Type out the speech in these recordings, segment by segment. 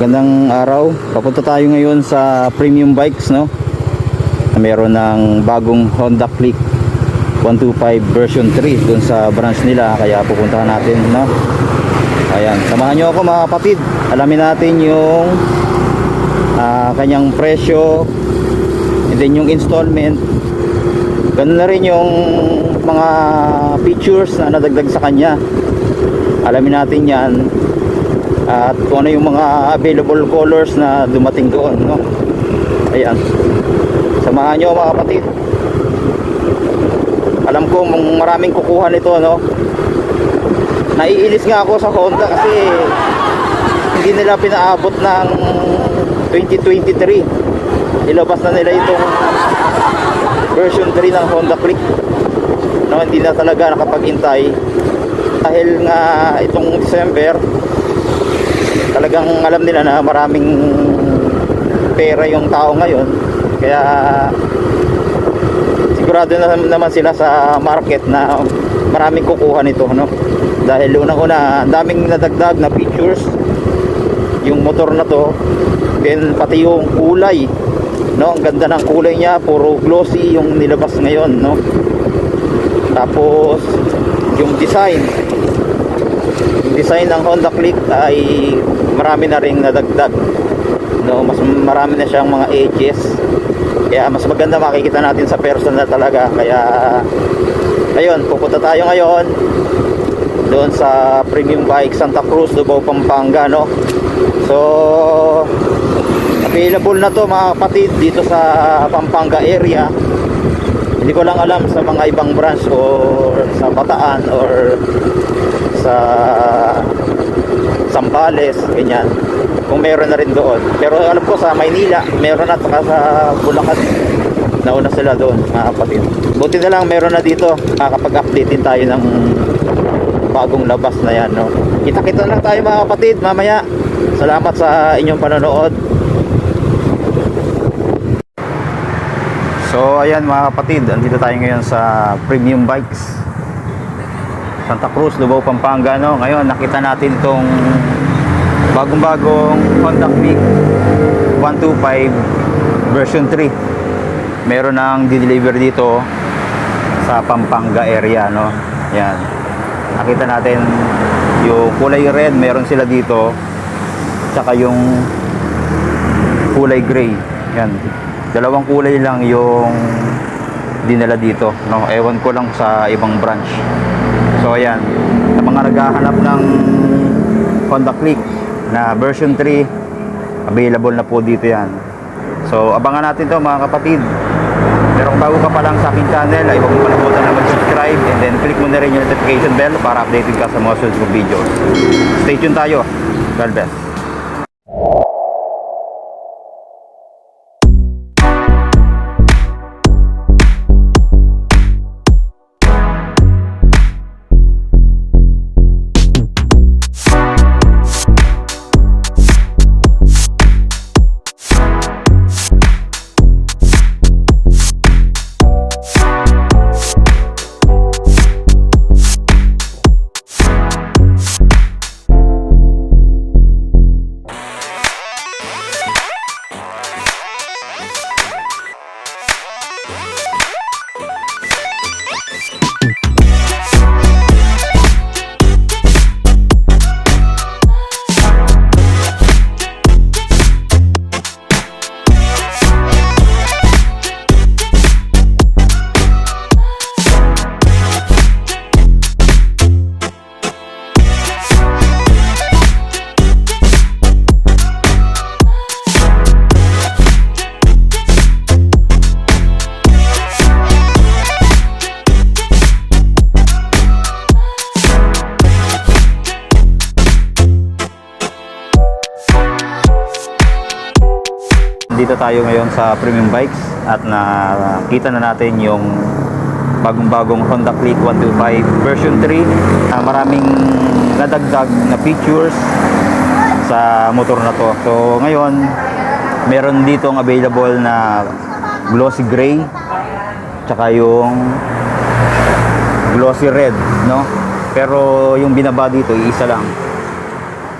Magandang araw. Papunta tayo ngayon sa Premium Bikes, no? Na Meron ng bagong Honda Click 125 version 3 dun sa branch nila kaya pupuntahan natin, no? Ayan, samahan nyo ako mga kapatid. Alamin natin yung ah, kanyang presyo and then yung installment. Ganun na rin yung mga features na nadagdag sa kanya. Alamin natin yan at kung ano yung mga available colors na dumating doon no? Ayan. Samahan nyo mga kapatid. Alam ko maraming kukuha nito no? Naiinis nga ako sa Honda kasi hindi nila pinaabot ng 2023 ilabas na nila itong version 3 ng Honda Click. No hindi na talaga nakapag-intay. Dahil nga itong December talagang alam nila na maraming pera yung tao ngayon. Kaya sigurado na naman sila sa market na maraming kukuha nito no? Dahil unang-una ang daming nadagdag na features. Yung motor na to then pati yung kulay no? Ang ganda ng kulay niya puro glossy yung nilabas ngayon no? Tapos yung design. Yung design ng Honda Click ay marami na ring nadagdag. No mas marami na siyang mga edges kaya mas maganda makikita natin sa personal talaga. Kaya ayun pupunta tayo ngayon doon sa Premium Bike Santa Cruz Lubao Pampanga no? So available na to mga kapatid dito sa Pampanga area. Hindi ko lang alam sa mga ibang branch or sa Bataan or sa Sambales, ganyan. Kung meron na rin doon. Pero alam ko sa Maynila, meron na saka sa Bulacan. Nauna sila doon, mga kapatid. Buti na lang meron na dito. Makakapag-update din tayo ng bagong labas na yan. No? Kita-kita lang tayo mga kapatid mamaya. Salamat sa inyong panonood. So ayan mga kapatid, andito tayo ngayon sa Premium Bikes. Santa Cruz, Lubao, Pampanga no. Ngayon nakita natin tong bagong-bagong Honda Click 125 version 3. Meron nang di-deliver dito sa Pampanga area no. Yan. Nakita natin yung kulay red, meron sila dito. Tsaka yung kulay gray. Yan. Dalawang kulay lang yung dinala dito, no. Ewan ko lang sa ibang branch. So ayan, sa mga naghahanap ng Honda Click na version 3, available na po dito yan. So abangan natin to mga kapatid. Pero kung bago ka pa lang sa aking channel, ay huwag mo kalimutan na mag-subscribe and then click mo na rin yung notification bell para updated ka sa mga susunod kong videos. Stay tuned tayo. God bless. Dito tayo ngayon sa Premium Bikes at nakita na natin yung bagong-bagong Honda Click 125 version 3 na maraming nadagdag na features sa motor na to. So ngayon, meron ditong available na glossy gray tsaka yung glossy red, no? Pero yung binaba dito, isa lang.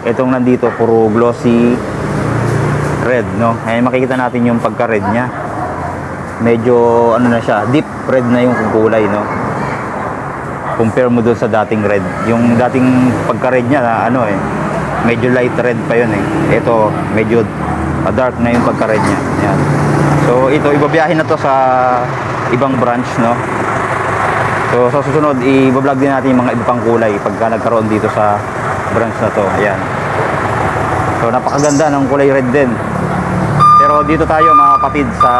Itong nandito, puro glossy red, no? Ayan, makikita natin yung pagka-red niya. Medyo, ano na siya, deep red na yung kulay, no? Compare mo doon sa dating red. Yung dating pagka-red niya, na, ano eh, medyo light red pa yun eh. Ito, medyo ah, dark na yung pagka-red niya. Yan. So, ito, ibabiyahin na to sa ibang branch, no? So, sa susunod, i-vlog din natin yung mga iba pang kulay pagka nagkaroon dito sa branch na to. Ayan. So, napakaganda ng kulay red din. Dito tayo mga kapatid sa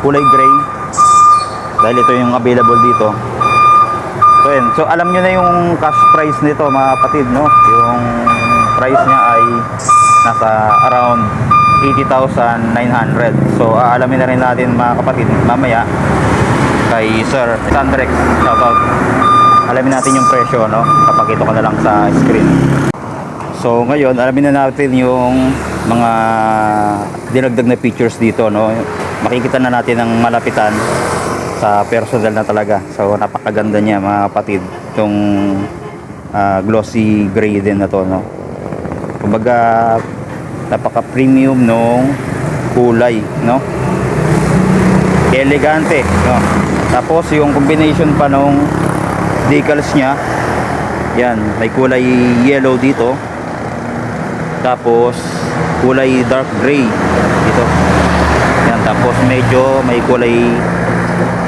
kulay gray. Dahil ito yung available dito. So, ayan. So, alam nyo na yung cash price nito mga kapatid, no? Yung price niya ay nasa around 80,900. So, aalamin na rin natin mga kapatid mamaya kay Sir Sandrex. Shoutout. Alamin natin yung presyo, no? Papakita ko na lang sa screen. So, ngayon, alamin na natin yung mga dinagdag na features dito, no? Makikita na natin ang malapitan sa personal na talaga. So, napakaganda niya, mga kapatid. Itong ah, glossy gray din na to, no? Kumbaga, napaka-premium nung kulay, no? Elegante, no? Tapos, yung combination pa nung decals niya, yan, may kulay yellow dito. Tapos, kulay dark gray dito. Yan, tapos medyo may kulay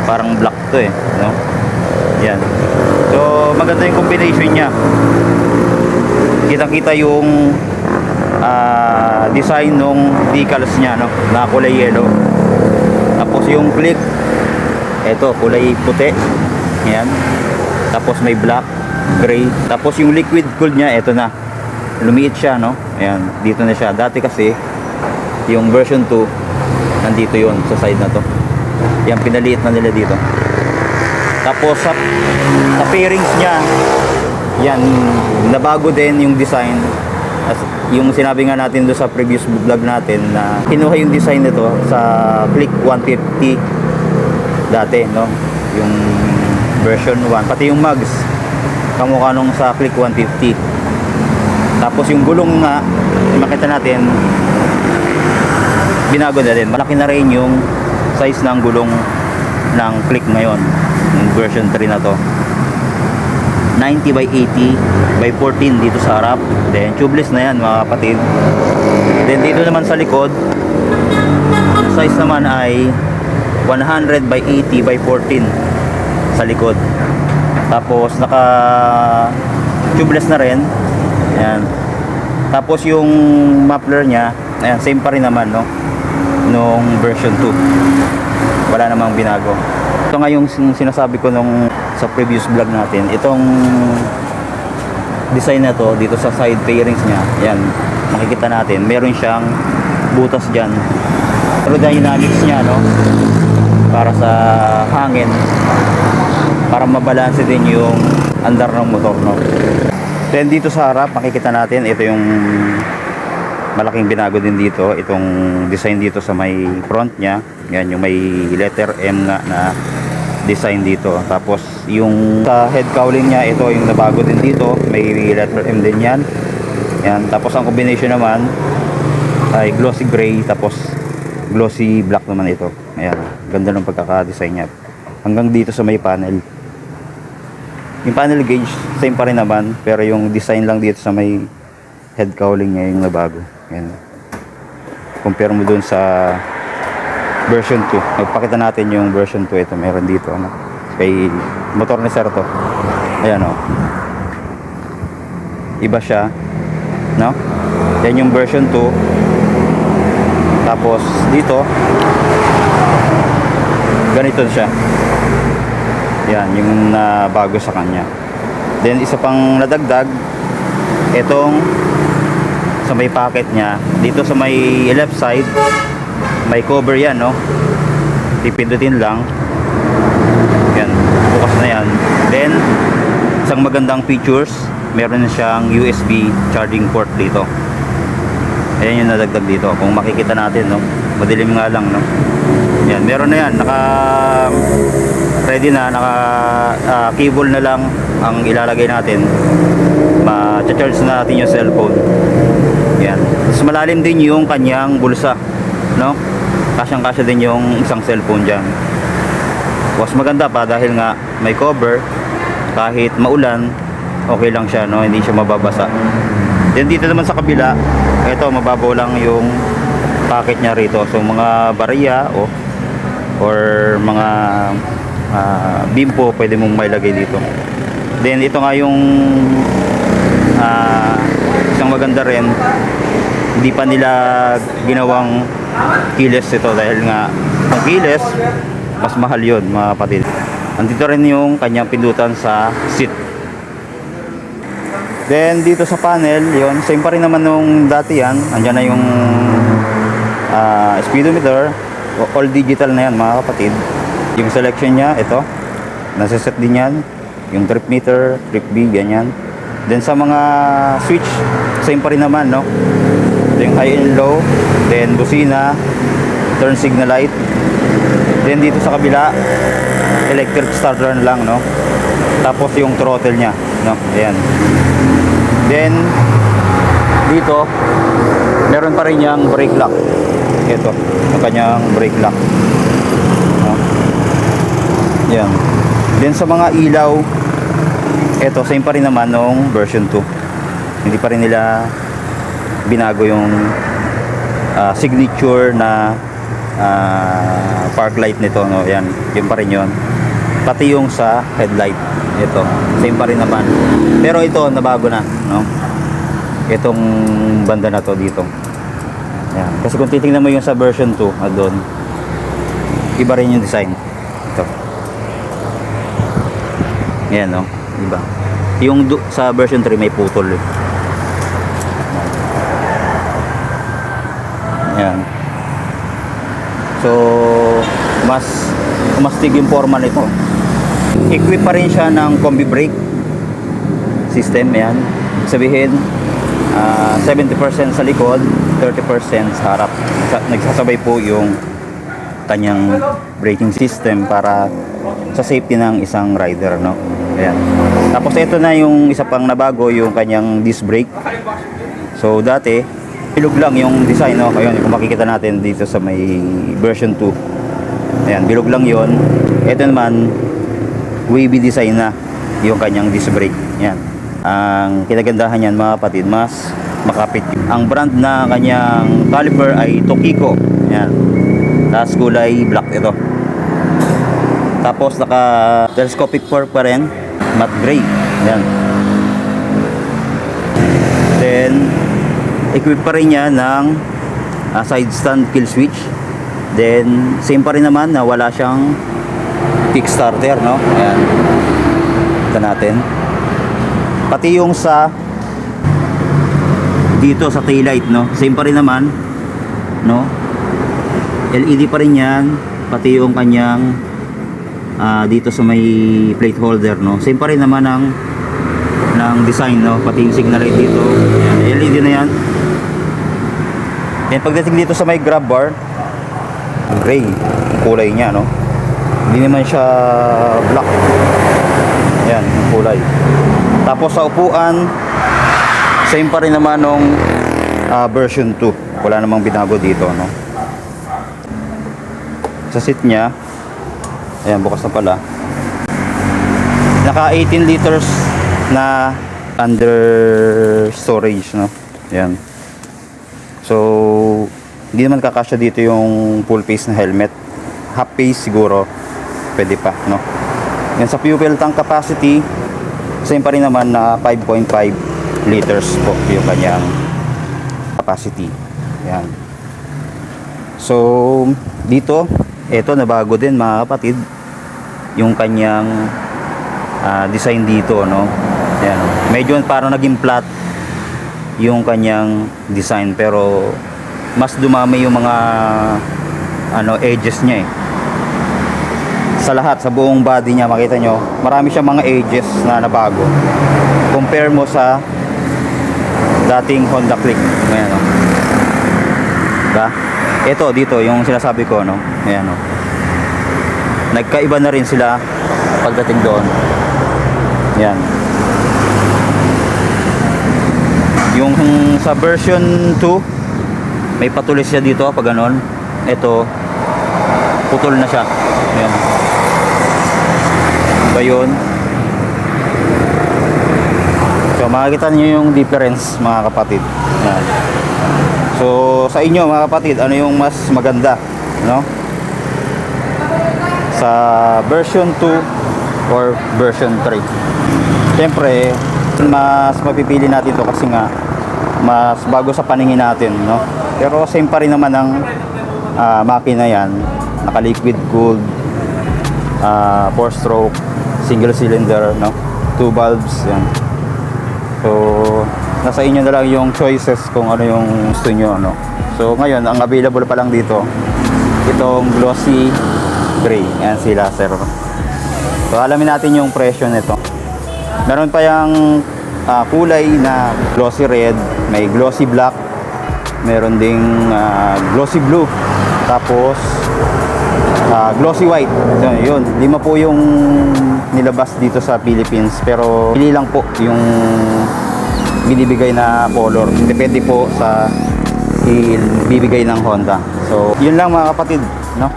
parang black to eh, no? Yan. So, maganda yung combination niya. Kitang-kita yung ah, design nung decals niya, no? Na kulay yellow. Tapos yung click, eto, kulay puti. Yan. Tapos may black, gray. Tapos yung liquid gold niya, eto na. Lumiit siya, no? Ayan, dito na siya. Dati kasi, yung version 2, nandito yon sa side na to. Yan, pinaliit na nila dito. Tapos sa, sa pairings niya, yan, nabago din yung design. As, yung sinabi nga natin doon sa previous vlog natin na kinuha yung design nito sa Click 150 dati, no? Yung version 1. Pati yung mugs, kamukha nung sa Click 150. Tapos yung gulong nga, makita natin, binago na rin. Malaki na rin yung size ng gulong ng click ngayon. Yung version 3 na to. 90 by 80 by 14 dito sa harap. Then tubeless na yan mga kapatid. Then dito naman sa likod, size naman ay 100 by 80 by 14 sa likod. Tapos naka tubeless na rin. Ayan. Tapos yung muffler niya, ayan, same pa rin naman, no? Nung version 2. Wala namang binago. Ito nga yung sin- sinasabi ko nung sa previous vlog natin. Itong design na to dito sa side fairings niya. Ayan, makikita natin. Meron siyang butas dyan. Aerodynamics niya, no? Para sa hangin. Para mabalanse din yung andar ng motor, no? Then dito sa harap, makikita natin, ito yung malaking binago din dito. Itong design dito sa may front niya. Yan, yung may letter M nga na design dito. Tapos yung sa head cowling niya, ito yung nabago din dito. May letter M din yan. Yan. Tapos ang combination naman ay glossy gray tapos glossy black naman ito. Ayan. Ganda ng pagkaka-design niya. Hanggang dito sa may panel. Yung panel gauge, same pa rin naman. Pero yung design lang dito sa may head cowling niya yung nabago. Yan. Compare mo dun sa version 2. Magpakita natin yung version 2. Ito, meron dito. Ano? Kay motor ni Sir to. Ayan o. Iba siya. No? Yan yung version 2. Tapos dito, ganito siya. Yan, yung na bago sa kanya. Then isa pang nadagdag, itong sa may pocket niya, dito sa may left side, may cover yan, no? Pipindutin lang. Yan, bukas na yan. Then, isang magandang features, meron siyang USB charging port dito. Ayan yung nadagdag dito. Kung makikita natin, no? Madilim nga lang, no? Yan, meron na yan. Naka ready na naka ah, cable na lang ang ilalagay natin. Ma-charge na natin yung cellphone. Yan. Tapos malalim din yung kanyang bulsa no? Kasyang kasya din yung isang cellphone dyan. Was maganda pa dahil nga may cover kahit maulan okay lang siya no? Hindi siya mababasa. Then dito naman sa kabila ito mababaw lang yung packet niya rito. So mga bariya o or mga ah, bimpo pwede mong mailagay dito. Then ito nga yung ah, isang maganda rin. Hindi pa nila ginawang keyless ito dahil nga ang keyless mas mahal yun mga kapatid. Andito rin yung kanyang pindutan sa seat. Then dito sa panel yon same pa rin naman nung dati yan. Andyan na yung ah, speedometer. All digital na yan mga kapatid yung selection niya ito. Nasa-set din yan. Yung trip meter trip B ganyan. Then sa mga switch same pa rin naman no? Ito yung high and low then busina turn signal light. Then dito sa kabila electric starter lang no? Tapos yung throttle niya no? Ayan. Then dito meron pa rin yung brake lock. Ito ang kanyang brake lock? Yan then sa mga ilaw ito same pa rin naman nung version 2 hindi pa rin nila binago yung ah, signature na ah, park light nito no? Yan yun pa rin yun. Pati yung sa headlight ito same pa rin naman. Pero ito nabago na no? Itong banda na to dito. Yan. Kasi kung titingnan mo yung sa version 2 ah, doon iba rin yung design. Ito yan no? Iba yung du- sa version 3 may putol. Eh. yan. So mas mastig yung forma nito. Equip pa rin siya ng combi brake system yan. Ibig sabihin ah, 70% sa likod 30% sa harap. Sa, nagsasabay po yung kanyang braking system para sa safety ng isang rider no? Ayan. Tapos ito na yung isa pang nabago yung kanyang disc brake. So dati bilog lang yung design no? Ayun kung makikita natin dito sa may version 2 ayan bilog lang yon ito naman wavy design na yung kanyang disc brake. Yan ang kinagandahan niyan mga kapatid mas makapit. Ang brand na kanyang caliper ay Tokiko. Yan tapos kulay black ito tapos naka telescopic fork pa rin matte gray. Yan then equip pa rin niya ng ah, side stand kill switch. Then same pa rin naman na wala siyang kickstarter no? Ayan. Ito natin. Pati yung sa dito sa taillight no? Same pa rin naman no? LED pa rin yan pati yung kanyang ah, dito sa may plate holder no? Same pa rin naman ng ng design no? Pati yung signal light dito. Yan, LED na yan. And pagdating dito sa may grab bar gray kulay niya no? Hindi naman siya black. Yan yung kulay. Tapos sa upuan same pa rin naman nung ah, version 2 wala namang binago dito no? Sa seat niya ayan bukas na pala. Naka 18 liters na under storage no? Ayan. So hindi naman kakasya dito yung full face na helmet. Half face siguro pwede pa no? Yan sa fuel tank capacity same pa rin naman na 5.5 liters po yung kanyang capacity. Yan so dito ito nabago din mga kapatid yung kanyang ah, design dito no? Yan medyo parang naging flat yung kanyang design pero mas dumami yung mga ano edges niya eh. Sa lahat sa buong body niya makita nyo marami siyang mga edges na nabago. Compare mo sa dating Honda Click. Ayan o diba? Ito dito yung sinasabi ko no? Ayan o nagkaiba na rin sila pagdating doon. Yan. Yung sa version 2, may patulis siya dito pag ganon. Ito, putol na siya. Yan. Iba yun. So makikita niyo yung difference mga kapatid. Yan. So sa inyo mga kapatid, ano yung mas maganda, no? Sa version 2 or version 3. Siyempre, mas mapipili natin to kasi nga mas bago sa paningin natin, no? Pero same pa rin naman ang ah, makina yan. Naka liquid cooled, 4 stroke, single cylinder, no? Two valves, yan. So, nasa inyo na lang yung choices kung ano yung gusto nyo, ano. So, ngayon, ang available pa lang dito, itong glossy gray. Yan sila, sir. So, alamin natin yung presyo nito. Meron pa yung ah, kulay na glossy red, may glossy black, meron ding ah, glossy blue, tapos ah, glossy white. So, yun, lima po yung nilabas dito sa Philippines, pero pili lang po yung binibigay na color. Depende po sa ibibigay ng Honda. So, yun lang mga kapatid, no?